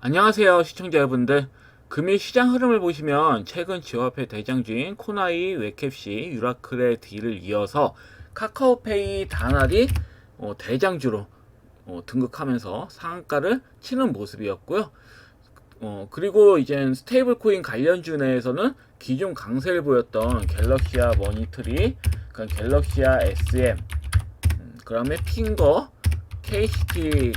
안녕하세요 시청자 여러분들 금일 시장 흐름을 보시면 최근 지화폐 대장주인 코나이, 웨캡시, 유라클의 뒤를 이어서 카카오페이 단알이 어, 대장주로 어, 등극하면서 상한가를 치는 모습이었고요. 어, 그리고 이젠 스테이블 코인 관련주 내에서는 기존 강세를 보였던 갤럭시아 머니트리, 그 갤럭시아 SM, 음, 그 다음에 핑거, KCT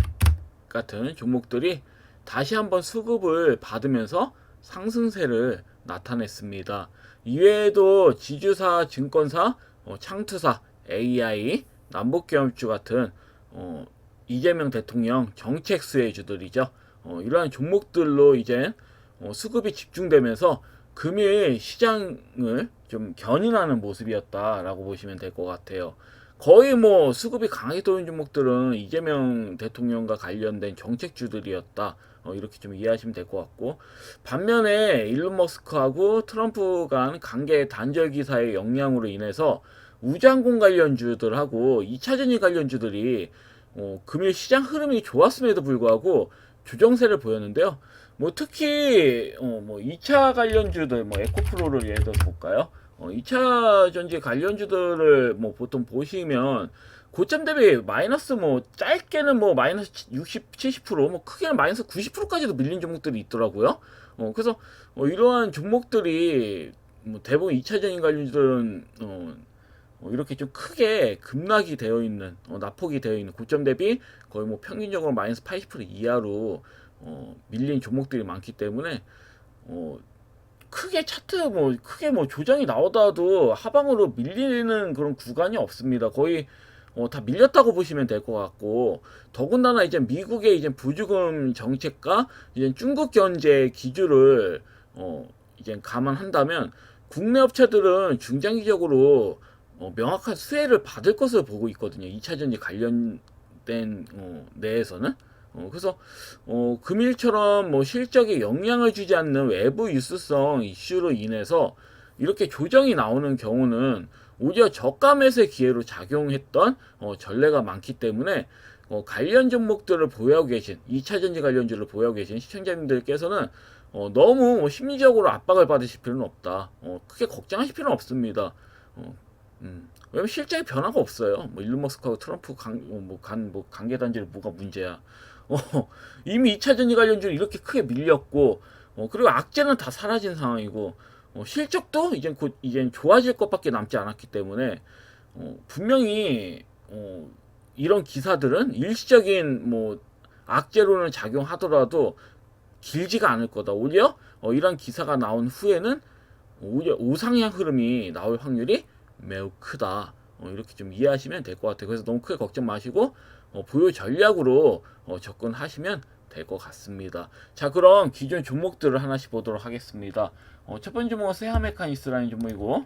같은 종목들이 다시 한번 수급을 받으면서 상승세를 나타냈습니다. 이외에도 지주사, 증권사, 어, 창투사, AI, 남북경협주 같은 어, 이재명 대통령 정책 수혜주들이죠. 어, 이러한 종목들로 이제 어, 수급이 집중되면서 금일 시장을 좀 견인하는 모습이었다라고 보시면 될 것 같아요. 거의 뭐 수급이 강하게 떠오른 종목들은 이재명 대통령과 관련된 정책주들이었다. 어, 이렇게 좀 이해하시면 될 것 같고 반면에 일론 머스크하고 트럼프 간 관계 단절 기사의 영향으로 인해서 우장공 관련주들하고 2차 전지 관련주들이 어, 금일 시장 흐름이 좋았음에도 불구하고 조정세를 보였는데요. 뭐 특히 어, 뭐 2차 관련주들 뭐 에코프로를 예를 들어 볼까요? 어, 2차 전지 관련주들을 뭐 보통 보시면 고점 대비 마이너스 뭐 짧게는 뭐 마이너스 60, 70%뭐 크게는 마이너스 90%까지도 밀린 종목들이 있더라고요. 어, 그래서 어, 이러한 종목들이 뭐 대부분 2차전인 관련주들은 어, 어, 이렇게 좀 크게 급락이 되어 있는 어, 낙폭이 되어 있는 고점 대비 거의 뭐 평균적으로 마이너스 80% 이하로 어, 밀린 종목들이 많기 때문에 어, 크게 차트 뭐 크게 뭐 조정이 나오다도 하방으로 밀리는 그런 구간이 없습니다. 거의 어, 다 밀렸다고 보시면 될 것 같고 더군다나 이제 미국의 이제 부주금 정책과 이제 중국 견제 기조를 어, 이제 감안한다면 국내 업체들은 중장기적으로 어, 명확한 수혜를 받을 것으로 보고 있거든요. 2차 전지 관련된 어, 내에서는. 어, 그래서 어, 금일처럼 뭐 실적에 영향을 주지 않는 외부 유수성 이슈로 인해서 이렇게 조정이 나오는 경우는 오히려 저가 매수의 기회로 작용했던 어, 전례가 많기 때문에 어, 관련 종목들을 보유하고 계신 2차 전지 관련주를 보유하고 계신 시청자님들께서는 어, 너무 뭐 심리적으로 압박을 받으실 필요는 없다. 어, 크게 걱정하실 필요는 없습니다. 어, 음. 왜냐면 실제 변화가 없어요. 뭐 일론 머스크하고 트럼프 관, 어, 뭐, 간, 뭐 관계 단절 뭐가 문제야. 어, 이미 2차 전지 관련주는 이렇게 크게 밀렸고, 어, 그리고 악재는 다 사라진 상황이고, 어, 실적도 이젠 곧 이젠 좋아질 것밖에 남지 않았기 때문에 어, 분명히 어, 이런 기사들은 일시적인 뭐 악재로는 작용하더라도 길지가 않을 거다. 오히려 어, 이런 기사가 나온 후에는 오히려 우상향 흐름이 나올 확률이 매우 크다. 어, 이렇게 좀 이해하시면 될 것 같아요. 그래서 너무 크게 걱정 마시고 어, 보유 전략으로 어, 접근하시면 될 것 같습니다. 자, 그럼 기존 종목들을 하나씩 보도록 하겠습니다. 어, 첫 번째 종목은 세하메카니스라는 종목이고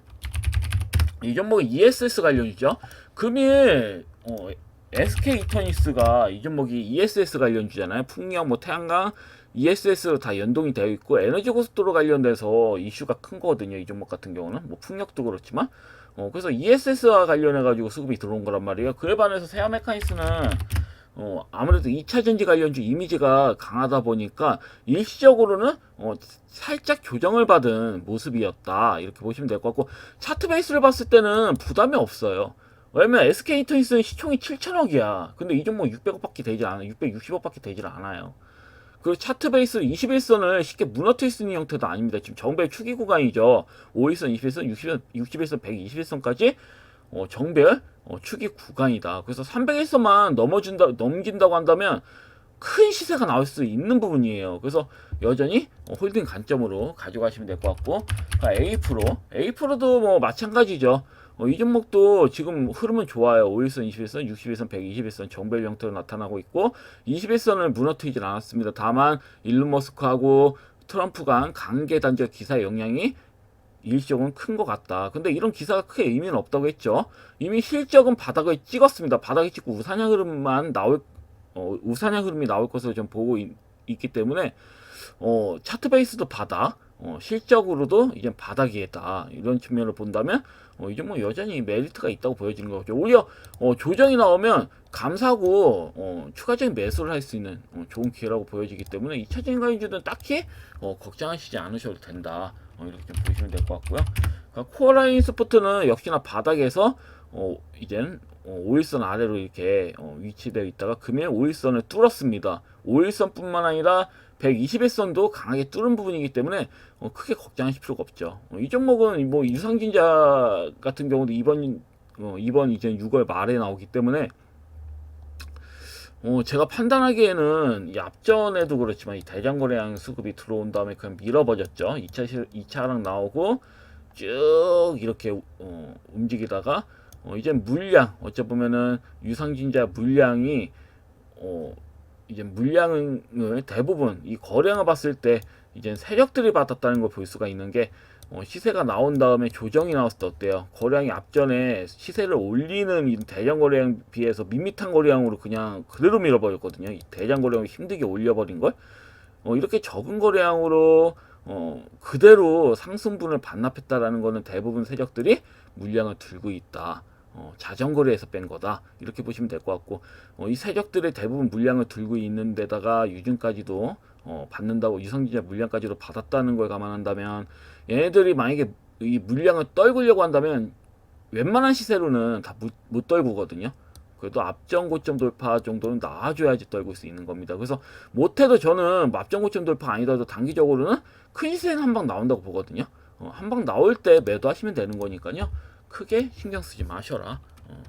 이 종목은 ESS 관련주죠. 금일 어, SK 이터니스가 이 종목이 ESS 관련주잖아요. 풍력, 뭐 태양광, ESS로 다 연동이 되어 있고 에너지 고속도로 관련돼서 이슈가 큰 거거든요. 이 종목 같은 경우는 뭐 풍력도 그렇지만 어, 그래서 ESS와 관련해 가지고 수급이 들어온 거란 말이에요. 그에 반해서 세아 메카니스는 어, 아무래도 2차 전지 관련주 이미지가 강하다 보니까 일시적으로는 어, 살짝 조정을 받은 모습이었다. 이렇게 보시면 될 것 같고 차트 베이스를 봤을 때는 부담이 없어요. 왜냐면 SK 트윈스는 시총이 7천억이야. 근데 이 종목 600억 밖에 되지 않아. 660억 밖에 되질 않아요. 그리고 차트 베이스 21선을 쉽게 무너뜨릴 수 있는 형태도 아닙니다. 지금 정배 추기 구간이죠. 5일선, 21선, 60선, 61선, 121선까지 어, 정별 어, 추기 구간이다. 그래서 301선만 넘어준다, 넘긴다고 한다면 큰 시세가 나올 수 있는 부분이에요. 그래서 여전히 어, 홀딩 관점으로 가져가시면 될 것 같고 A 프로, A 프로도 뭐 마찬가지죠. 어, 이 종목도 지금 흐름은 좋아요. 5일선, 21선, 61선, 121선 정별 형태로 나타나고 있고 21선을 무너뜨리질 않았습니다. 다만 일론 머스크하고 트럼프 간 관계 단절 기사 영향이 일시적으로 큰것 같다. 근데 이런 기사가 크게 의미는 없다고 했죠. 이미 실적은 바닥을 찍었습니다. 바닥을 찍고 우상향 흐름만 나올 어, 우상향 흐름이 나올 것으로 좀 보고 있, 기 때문에 어, 차트 베이스도 바닥, 어, 실적으로도 이제 바닥이다 이런 측면을 본다면 어, 이제 뭐 여전히 메리트가 있다고 보여지는 거죠. 오히려 어, 조정이 나오면 감사하고 어, 추가적인 매수를 할 수 있는 어, 좋은 기회라고 보여지기 때문에 2차적인 가이즈는 딱히 어, 걱정하시지 않으셔도 된다. 어, 이렇게 좀 보시면 될 것 같고요. 그러니까 코어라인 스포트는 역시나 바닥에서 어, 이젠 어, 5일선 아래로 이렇게 어, 위치되어 있다가 금일 5일선을 뚫었습니다. 5일선뿐만 아니라 121선도 강하게 뚫은 부분이기 때문에 어, 크게 걱정하실 필요가 없죠. 어, 이 종목은 뭐 유상진자 같은 경우도 이번 어, 이번 이제 6월 말에 나오기 때문에 어, 제가 판단하기에는 이 앞전에도 그렇지만 이 대장거래량 수급이 들어온 다음에 그냥 밀어버렸죠. 2차 실, 2차랑 나오고 쭉 이렇게 어, 움직이다가 어, 이제 물량 어째 보면은 유상진자 물량이 어, 이제 물량을 대부분 이 거래량을 봤을 때 이제 세력들이 받았다는 걸 볼 수가 있는 게 어, 시세가 나온 다음에 조정이 나왔을 때 어때요? 거래량이 앞전에 시세를 올리는 이 대장 거래량 비해서 밋밋한 거래량으로 그냥 그대로 밀어버렸거든요. 이 대장 거래량을 힘들게 올려버린 걸. 어, 이렇게 적은 거래량으로 어, 그대로 상승분을 반납했다라는 거는 대부분 세력들이 물량을 들고 있다. 어, 자전거래에서 뺀 거다. 이렇게 보시면 될 것 같고, 어, 이 세력들의 대부분 물량을 들고 있는 데다가 유증까지도 어, 받는다고 유상진자 물량까지도 받았다는 걸 감안한다면 얘네들이 만약에 이 물량을 떨구려고 한다면 웬만한 시세로는 다 못 떨구거든요. 그래도 앞전 고점 돌파 정도는 나와줘야지 떨굴 수 있는 겁니다. 그래서 못해도 저는 앞전 고점 돌파 아니더라도 단기적으로는 큰 시세는 한 방 나온다고 보거든요. 어, 한방 나올 때 매도하시면 되는 거니까요. 크게 신경 쓰지 마셔라. 어.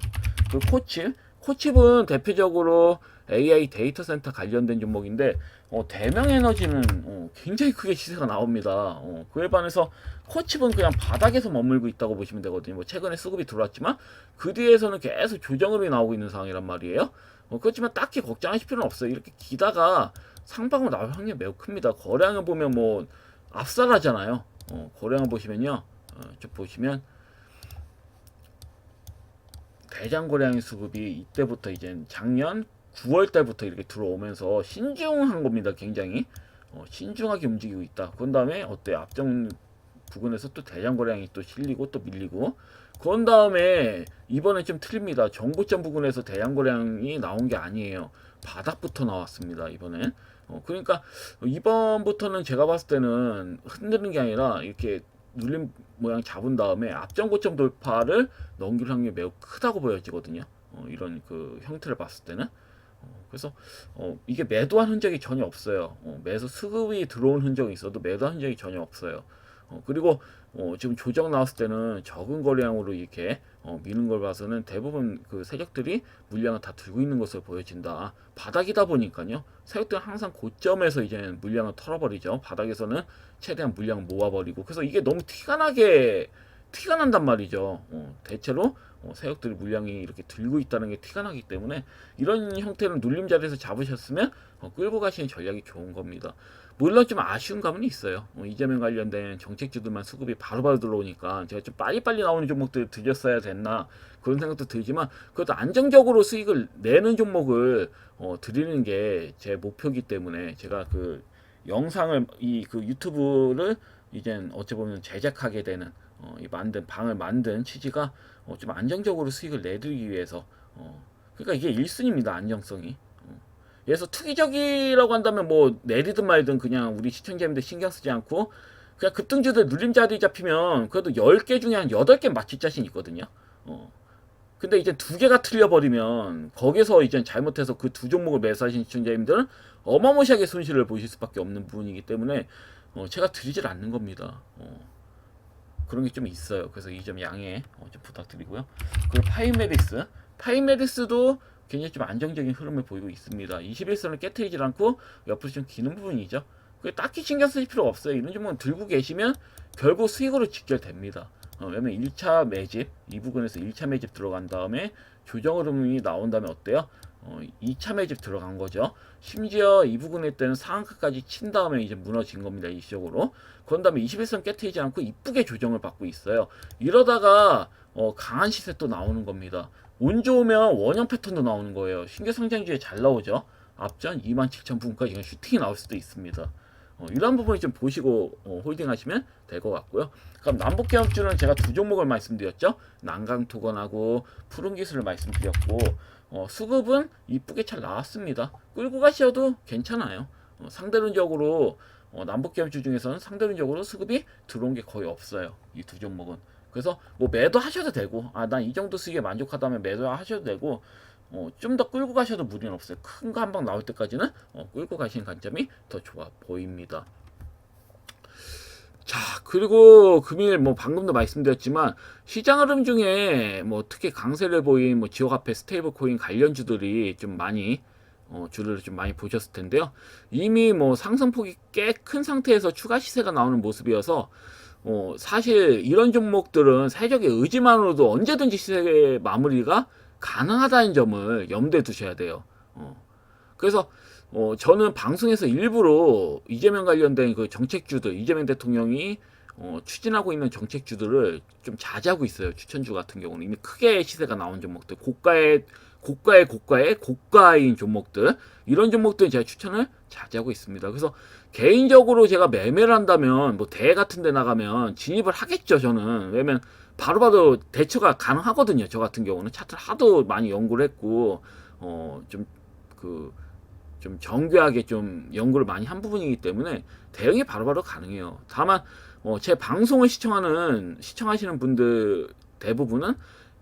그 코칩, 코칩은 대표적으로 AI 데이터 센터 관련된 종목인데 어, 대명 에너지는 어, 굉장히 크게 시세가 나옵니다. 어, 그에 반해서 코칩은 그냥 바닥에서 머물고 있다고 보시면 되거든요. 뭐 최근에 수급이 들어왔지만 그 뒤에서는 계속 조정으로 나오고 있는 상황이란 말이에요. 어, 그렇지만 딱히 걱정하실 필요는 없어요. 이렇게 기다가 상방으로 나올 확률이 매우 큽니다. 거래량을 보면 뭐 압살하잖아요. 어, 거래량을 보시면요. 어, 좀 보시면 대장 거래량 수급이 이때부터 이제 작년 9월 달부터 이렇게 들어오면서 신중한 겁니다. 굉장히 어, 신중하게 움직이고 있다. 그런 다음에 어때 앞정 부근에서 또 대장 거래량이 또 실리고 또 밀리고 그런 다음에 이번에 좀 틀립니다. 정고점 부근에서 대량 거래량이 나온 게 아니에요. 바닥부터 나왔습니다. 이번엔. 어, 그러니까 이번부터는 제가 봤을 때는 흔드는 게 아니라 이렇게 눌림 모양 잡은 다음에 앞전 고점 돌파를 넘길 확률이 매우 크다고 보여지거든요. 어, 이런 그 형태를 봤을 때는. 어, 그래서 어, 이게 매도한 흔적이 전혀 없어요. 어, 매수 수급이 들어온 흔적이 있어도 매도한 흔적이 전혀 없어요. 어, 그리고 어, 지금 조정 나왔을 때는 적은 거래량으로 이렇게 어, 미는 걸 봐서는 대부분 그 세력들이 물량을 다 들고 있는 것으로 보여진다. 바닥이다 보니까요. 세력들은 항상 고점에서 이제 물량을 털어버리죠. 바닥에서는 최대한 물량을 모아버리고 그래서 이게 너무 티가 나게 티가 난단 말이죠. 어, 대체로 어, 세력들이 물량이 이렇게 들고 있다는 게 티가 나기 때문에 이런 형태는 눌림 자리에서 잡으셨으면 어, 끌고 가시는 전략이 좋은 겁니다. 물론 좀 아쉬운 감은 있어요. 어, 이재명 관련된 정책주들만 수급이 바로바로 들어오니까 제가 좀 빨리빨리 나오는 종목들 드렸어야 됐나 그런 생각도 들지만 그래도 안정적으로 수익을 내는 종목을 어, 드리는 게 제 목표이기 때문에 제가 그 영상을 이 그 유튜브를 이젠 어찌 보면 제작하게 되는 어, 이 만든 방을 만든 취지가 어, 좀 안정적으로 수익을 내드리기 위해서 어, 그러니까 이게 1순위입니다 안정성이 그래서 투기적이라고 한다면 뭐 내리든 말든 그냥 우리 시청자님들 신경 쓰지 않고 그냥 급등주들 눌림자들이 잡히면 그래도 10개 중에 한 8개 맞출 자신 있거든요. 어. 근데 이제 두 개가 틀려버리면 거기서 이제 잘못해서 그 두 종목을 매수하신 시청자님들은 어마무시하게 손실을 보실 수밖에 없는 부분이기 때문에 어, 제가 드리질 않는 겁니다. 어. 그런 게 좀 있어요. 그래서 이 점 양해 어, 좀 부탁드리고요. 그리고 파이메디스, 파이메디스도 굉장히 좀 안정적인 흐름을 보이고 있습니다. 21선을 깨트리질 않고 옆으로 좀 기는 부분이죠. 그게 딱히 신경 쓰실 필요 없어요. 이런 종목은 들고 계시면 결국 수익으로 직결됩니다. 어, 왜냐면 1차 매집, 이 부분에서 1차 매집 들어간 다음에 조정 흐름이 나온 다음에 어때요? 어, 2차 매집 들어간 거죠. 심지어 이 부분에 때는 상한가까지 친 다음에 이제 무너진 겁니다. 일시적으로. 그런 다음에 21선 깨트리지 않고 이쁘게 조정을 받고 있어요. 이러다가 어, 강한 시세 또 나오는 겁니다. 운 좋으면 원형 패턴도 나오는 거예요. 신규 상장주에 잘 나오죠. 앞전 27,000분까지 슈팅이 나올 수도 있습니다. 어, 이런 부분을 좀 보시고 어, 홀딩하시면 될 것 같고요. 그럼 남북 개업주는 제가 두 종목을 말씀드렸죠. 난강투건하고 푸른 기술을 말씀드렸고 어, 수급은 이쁘게 잘 나왔습니다. 끌고 가셔도 괜찮아요. 어, 상대론적으로 어, 남북 개업주 중에서는 상대론적으로 수급이 들어온 게 거의 없어요. 이 두 종목은. 그래서 뭐 매도 하셔도 되고 아 난 이 정도 수익에 만족하다면 매도 하셔도 되고 어, 좀 더 끌고 가셔도 무리는 없어요. 큰 거 한 방 나올 때까지는 어, 끌고 가시는 관점이 더 좋아 보입니다. 자, 그리고 금일 뭐 방금도 말씀드렸지만 시장 흐름 중에 뭐 특히 강세를 보인 뭐 지역 화폐 스테이블 코인 관련주들이 좀 많이 어, 주를 좀 많이 보셨을 텐데요. 이미 뭐 상승폭이 꽤 큰 상태에서 추가 시세가 나오는 모습이어서 어, 사실 이런 종목들은 세력의 의지만으로도 언제든지 시세 마무리가 가능하다는 점을 염두에 두셔야 돼요. 어. 그래서 어, 저는 방송에서 일부러 이재명 관련된 그 정책주들, 이재명 대통령이 어, 추진하고 있는 정책주들을 좀 자제하고 있어요. 추천주 같은 경우는 이미 크게 시세가 나온 종목들, 고가의 고가의 고가의 고가인 종목들 이런 종목들은 제가 추천을 자제하고 있습니다. 그래서 개인적으로 제가 매매를 한다면 뭐 대회 같은 데 나가면 진입을 하겠죠. 저는 왜냐면 바로바로 대처가 가능하거든요. 저 같은 경우는 차트를 하도 많이 연구를 했고 어좀그 좀 정교하게 좀 연구를 많이 한 부분이기 때문에 대응이 바로바로 가능해요. 다만 어, 제 방송을 시청하는 시청하시는 분들 대부분은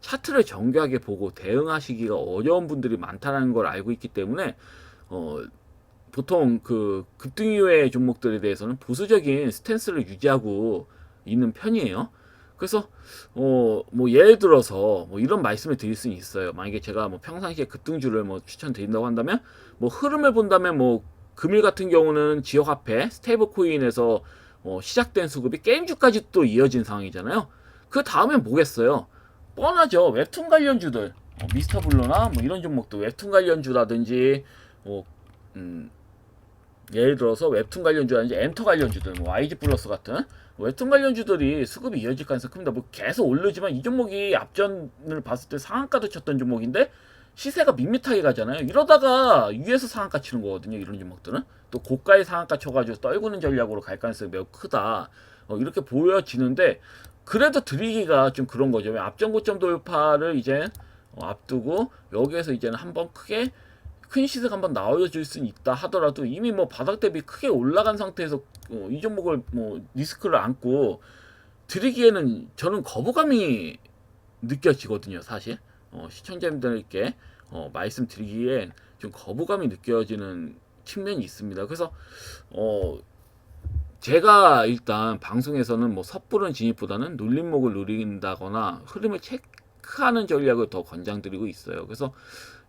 차트를 정교하게 보고 대응하시기가 어려운 분들이 많다는 걸 알고 있기 때문에 어, 보통 그 급등 이후의 종목들에 대해서는 보수적인 스탠스를 유지하고 있는 편이에요. 그래서 어 뭐 예를 들어서 뭐 이런 말씀을 드릴 수는 있어요. 만약에 제가 뭐 평상시에 급등주를 뭐 추천드린다고 한다면 뭐 흐름을 본다면 뭐 금일 같은 경우는 지역 화폐 스테이블 코인에서 어 시작된 수급이 게임주까지 또 이어진 상황이잖아요. 그 다음엔 뭐겠어요? 뻔하죠. 웹툰 관련주들 어, 미스터 블루나 뭐 이런 종목도 웹툰 관련주라든지 뭐 음, 예를 들어서 웹툰 관련주라든지 엔터 관련주들 뭐 YG 플러스 같은 웹툰 관련주들이 수급이 이어질 가능성이 큽니다. 뭐 계속 오르지만 이 종목이 앞전을 봤을 때 상한가도 쳤던 종목인데 시세가 밋밋하게 가잖아요. 이러다가 위에서 상한가 치는 거거든요. 이런 종목들은 또 고가의 상한가 쳐가지고 떨구는 전략으로 갈 가능성이 매우 크다. 어, 이렇게 보여지는데 그래도 드리기가 좀 그런 거죠. 앞전 고점 돌파를 이제 어, 앞두고 여기에서 이제는 한번 크게 큰 시세가 한번 나와줄 수는 있다 하더라도 이미 뭐 바닥 대비 크게 올라간 상태에서 어, 이 종목을 뭐 리스크를 안고 드리기에는 저는 거부감이 느껴지거든요, 사실. 어, 시청자님들께 어, 말씀드리기에 좀 거부감이 느껴지는 측면이 있습니다. 그래서 어, 제가 일단 방송에서는 뭐 섣부른 진입보다는 눌림목을 누린다거나 흐름을 체크하는 전략을 더 권장드리고 있어요. 그래서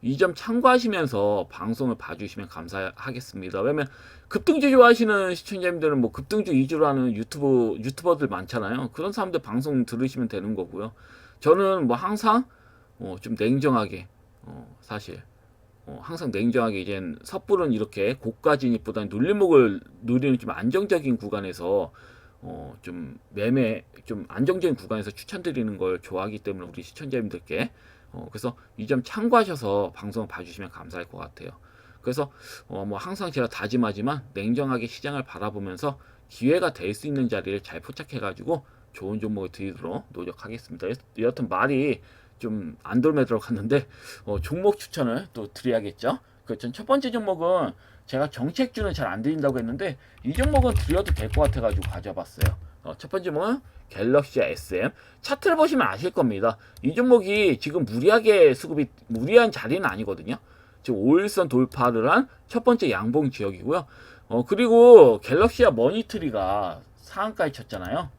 이 점 참고하시면서 방송을 봐주시면 감사하겠습니다. 왜냐면 급등주 좋아하시는 시청자님들은 뭐 급등주 위주로 하는 유튜브 유튜버들 많잖아요. 그런 사람들 방송 들으시면 되는 거고요. 저는 뭐 항상 어, 좀 냉정하게 어, 사실 어, 항상 냉정하게 이젠 섣부른 이렇게 고가 진입보다는 눌림목을 누리는 좀 안정적인 구간에서 어, 좀 매매 좀 안정적인 구간에서 추천드리는 걸 좋아하기 때문에 우리 시청자님들께 어, 그래서 이 점 참고하셔서 방송을 봐주시면 감사할 것 같아요. 그래서 어, 뭐 항상 제가 다짐하지만 냉정하게 시장을 바라보면서 기회가 될 수 있는 자리를 잘 포착해가지고 좋은 종목을 드리도록 노력하겠습니다. 여튼 말이 좀 안 돌며 들어갔는데 어, 종목 추천을 또 드려야겠죠. 그첫 첫 번째 종목은 제가 정책주는 잘 안 드린다고 했는데 이 종목은 드려도 될 것 같아가지고 가져봤어요. 어, 첫 번째 종목은 갤럭시 SM 차트를 보시면 아실 겁니다. 이 종목이 지금 무리하게 수급이 무리한 자리는 아니거든요. 지금 5일선 돌파를 한 첫 번째 양봉 지역이고요. 어 그리고 갤럭시와 머니트리가 상한가에 쳤잖아요.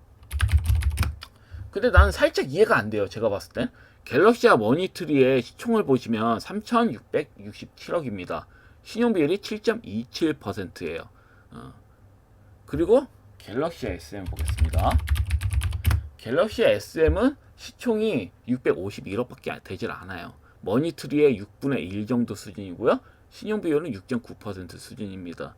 근데 나는 살짝 이해가 안 돼요. 제가 봤을 땐 갤럭시와 머니트리의 시총을 보시면 3,667억입니다. 신용 비율이 7.27%예요. 어. 그리고 갤럭시 SM 보겠습니다. 갤럭시 SM은 시총이 651억밖에 되질 않아요. 머니트리의 6분의 1 정도 수준이고요. 신용 비율은 6.9% 수준입니다.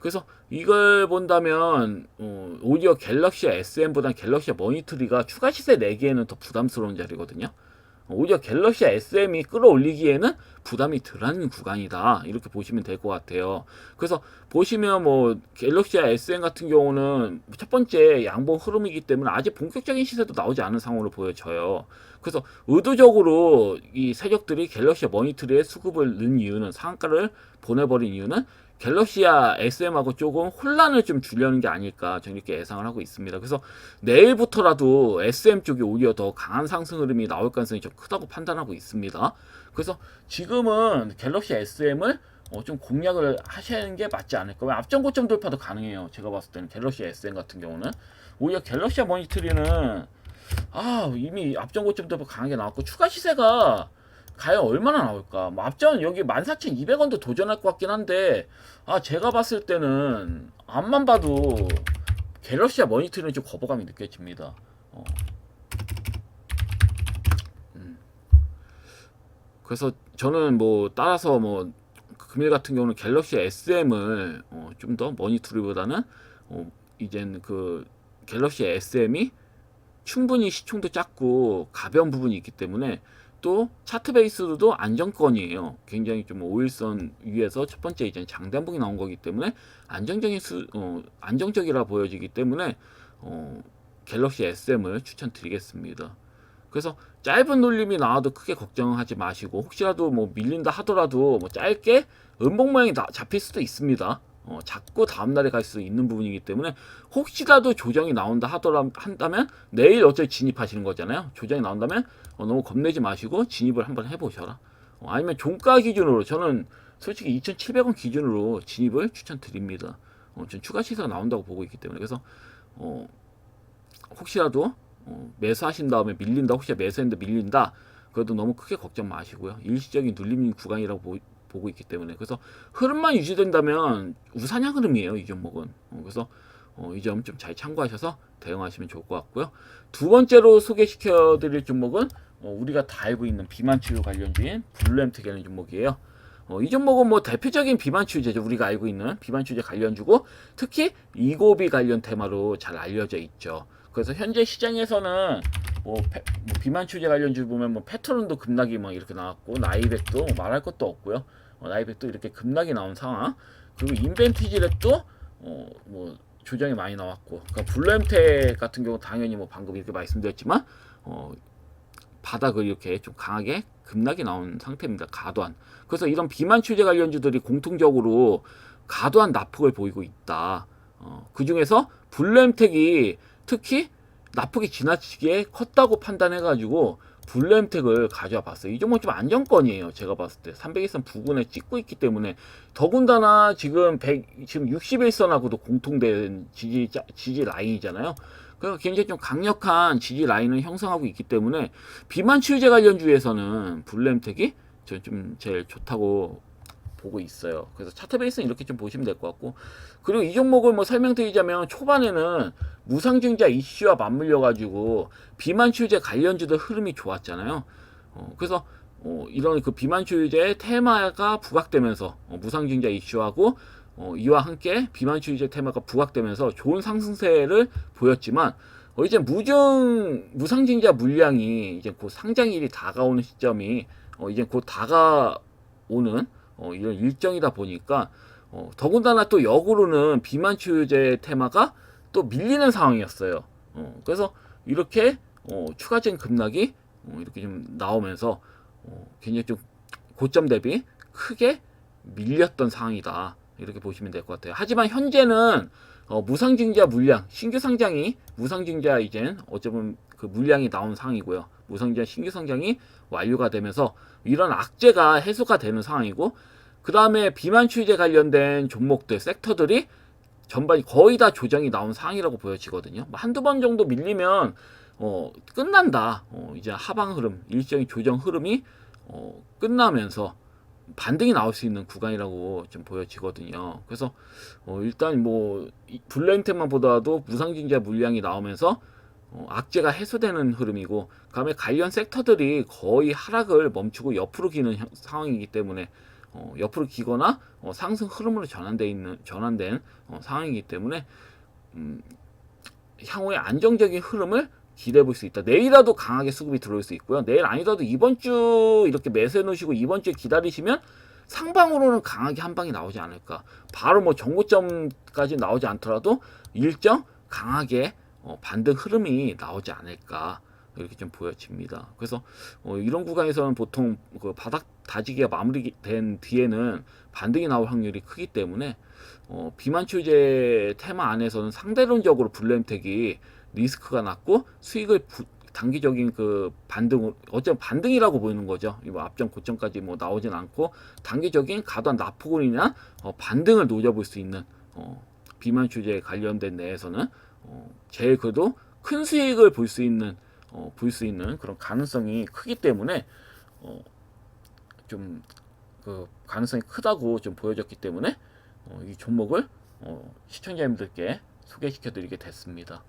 그래서 이걸 본다면 어, 오히려 갤럭시 SM보다 갤럭시 머니트리가 추가 시세 내기에는 더 부담스러운 자리거든요. 오히려 갤럭시 SM이 끌어올리기에는 부담이 덜한 구간이다 이렇게 보시면 될 것 같아요. 그래서 보시면 뭐 갤럭시 SM 같은 경우는 첫 번째 양봉 흐름이기 때문에 아직 본격적인 시세도 나오지 않은 상황으로 보여져요. 그래서 의도적으로 이 세력들이 갤럭시 머니트리에 수급을 넣은 이유는 상한가를 보내버린 이유는 갤럭시와 SM하고 조금 혼란을 좀 주려는 게 아닐까 저는 이렇게 예상을 하고 있습니다. 그래서 내일부터라도 SM 쪽이 오히려 더 강한 상승 흐름이 나올 가능성이 좀 크다고 판단하고 있습니다. 그래서 지금은 갤럭시 SM을 어, 좀 공략을 하시는 게 맞지 않을까. 왜 앞전 고점 돌파도 가능해요. 제가 봤을 때는 갤럭시 SM 같은 경우는 오히려 갤럭시 머니터리는 아 이미 앞전 고점 돌파 강하게 나왔고 추가 시세가 과연 얼마나 나올까? 뭐 앞전 여기 14,200원도 도전할 것 같긴 한데 아 제가 봤을 때는 앞만 봐도 갤럭시와 머니터리는 좀 거부감이 느껴집니다. 어. 음. 그래서 저는 뭐 따라서 뭐 금일 같은 경우는 갤럭시 SM을 어, 좀 더 머니터리보다는 어, 이젠 그 갤럭시 SM이 충분히 시총도 작고 가벼운 부분이 있기 때문에 또 차트 베이스로도 안정권이에요. 굉장히 좀 5일선 위에서 첫 번째 이제 장단봉이 나온 거기 때문에 안정적인 수, 어, 안정적이라 보여지기 때문에 어, 갤럭시 SM을 추천드리겠습니다. 그래서 짧은 놀림이 나와도 크게 걱정하지 마시고 혹시라도 뭐 밀린다 하더라도 뭐 짧게 음봉 모양이 나- 잡힐 수도 있습니다. 어, 자꾸 다음날에 갈 수 있는 부분이기 때문에 혹시라도 조정이 나온다 하더라 한다면 내일 어차피 진입하시는 거잖아요. 조정이 나온다면 어, 너무 겁내지 마시고 진입을 한번 해보셔라. 어, 아니면 종가 기준으로 저는 솔직히 2,700원 기준으로 진입을 추천드립니다. 어, 전 추가 시세가 나온다고 보고 있기 때문에 그래서 어, 혹시라도 어, 매수하신 다음에 밀린다 혹시 매수했는데 밀린다 그래도 너무 크게 걱정 마시고요. 일시적인 눌림 구간이라고 보, 보고 있기 때문에. 그래서 흐름만 유지된다면 우상향 흐름이에요 이 종목은. 어, 그래서 어, 이 점 좀 잘 참고하셔서 대응하시면 좋을 것 같고요. 두 번째로 소개시켜 드릴 종목은 어, 우리가 다 알고 있는 비만 치료 관련주인 블루엠텍이라는 종목이에요. 어, 이 종목은 뭐 대표적인 비만 치료제죠 우리가 알고 있는 비만 치료제 관련주고 특히 이고비 관련 테마로 잘 알려져 있죠. 그래서 현재 시장에서는 뭐, 페- 뭐 비만 치료제 관련주 보면 뭐 페트론도 급락이 막 이렇게 나왔고 나이백도 뭐 말할 것도 없고요. 어, 나이백도 이렇게 급락이 나온 상황. 그리고 인벤티지랩도 어, 뭐 조정이 많이 나왔고 그러니까 블루엠텍 같은 경우 당연히 뭐 방금 이렇게 말씀드렸지만 어, 바닥을 이렇게 좀 강하게 급락이 나온 상태입니다. 가도한 그래서 이런 비만 치료제 관련주들이 공통적으로 가도한 낙폭을 보이고 있다. 어, 그 중에서 블루엠텍이 특히 낙폭이 지나치게 컸다고 판단해가지고 블루엠텍을 가져와 봤어요. 이 종목 좀 안정권이에요. 제가 봤을 때 300일선 부근에 찍고 있기 때문에 더군다나 지금 100 지금 61선하고도 공통된 지지 자- 지지 라인이잖아요. 그러니까 굉장히 좀 강력한 지지 라인을 형성하고 있기 때문에 비만 치유제 관련 주에서는 블루엠텍이 저좀 제일 좋다고 보고 있어요. 그래서 차트 베이스는 이렇게 좀 보시면 될 것 같고 그리고 이 종목을 뭐 설명드리자면 초반에는 무상증자 이슈와 맞물려 가지고 비만 치유제 관련주들 흐름이 좋았잖아요. 어, 그래서 어, 이런 그 비만 치유제 테마가 부각되면서 어, 무상증자 이슈하고 어, 이와 함께 비만 치유제 테마가 부각되면서 좋은 상승세를 보였지만 어, 이제 무증 무상증자 물량이 이제 곧 상장일이 다가오는 시점이 어, 이제 곧 다가오는 어, 이런 일정이다 보니까 어, 더군다나 또 역으로는 비만 치유제 테마가 또 밀리는 상황이었어요. 어, 그래서 이렇게 어, 추가적인 급락이 어, 이렇게 좀 나오면서 어, 굉장히 좀 고점 대비 크게 밀렸던 상황이다. 이렇게 보시면 될 것 같아요. 하지만 현재는 어, 무상증자 물량, 신규 상장이 무상증자 이젠 어쩌면 그 물량이 나온 상황이고요. 무상증자 신규 상장이 완료가 되면서 이런 악재가 해소가 되는 상황이고 그 다음에 비만 추이제 관련된 종목들, 섹터들이 전반이 거의 다 조정이 나온 상황이라고 보여지거든요. 뭐 한두 번 정도 밀리면 어, 끝난다. 어, 이제 하방 흐름, 일정의 조정 흐름이 어, 끝나면서 반등이 나올 수 있는 구간이라고 좀 보여지거든요. 그래서 어, 일단 뭐 블렌텍만 보더라도 무상증자 물량이 나오면서 어, 악재가 해소되는 흐름이고 그다음에 관련 섹터들이 거의 하락을 멈추고 옆으로 기는 형- 상황이기 때문에 어, 옆으로 기거나 어, 상승 흐름으로 전환돼 있는 전환된 어, 상황이기 때문에 음, 향후에 안정적인 흐름을 기대해 볼 수 있다. 내일이라도 강하게 수급이 들어올 수 있고요. 내일 아니더라도 이번 주 이렇게 매수해 놓으시고 이번 주에 기다리시면 상방으로는 강하게 한 방이 나오지 않을까. 바로 뭐 정고점까지 나오지 않더라도 일정 강하게 어, 반등 흐름이 나오지 않을까. 이렇게 좀 보여집니다. 그래서 어, 이런 구간에서는 보통 그 바닥 다지기가 마무리된 뒤에는 반등이 나올 확률이 크기 때문에 어, 비만 추제 테마 안에서는 상대론적으로 블루엠텍이 리스크가 낮고 수익을 부- 단기적인 그 반등 어쩌면 반등이라고 보이는 거죠. 이뭐 앞전 고점까지 뭐 나오진 않고 단기적인 가도한 인한 어, 반등을 노려볼 수 있는 어, 비만 추제에 관련된 내에서는 어, 제일 그래도 큰 수익을 볼 수 있는 어, 볼 수 있는 그런 가능성이 크기 때문에 어, 좀 그 가능성이 크다고 좀 보여졌기 때문에 어, 이 종목을 어, 시청자님들께 소개시켜드리게 됐습니다.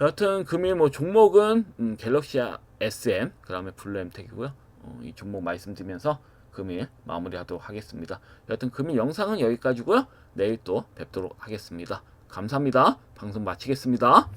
여하튼 금일 뭐 종목은 음, 갤럭시 SM 그다음에 블루엠텍이고요. 어, 이 종목 말씀드리면서 금일 마무리하도록 하겠습니다. 여하튼 금일 영상은 여기까지고요. 내일 또 뵙도록 하겠습니다. 감사합니다. 방송 마치겠습니다.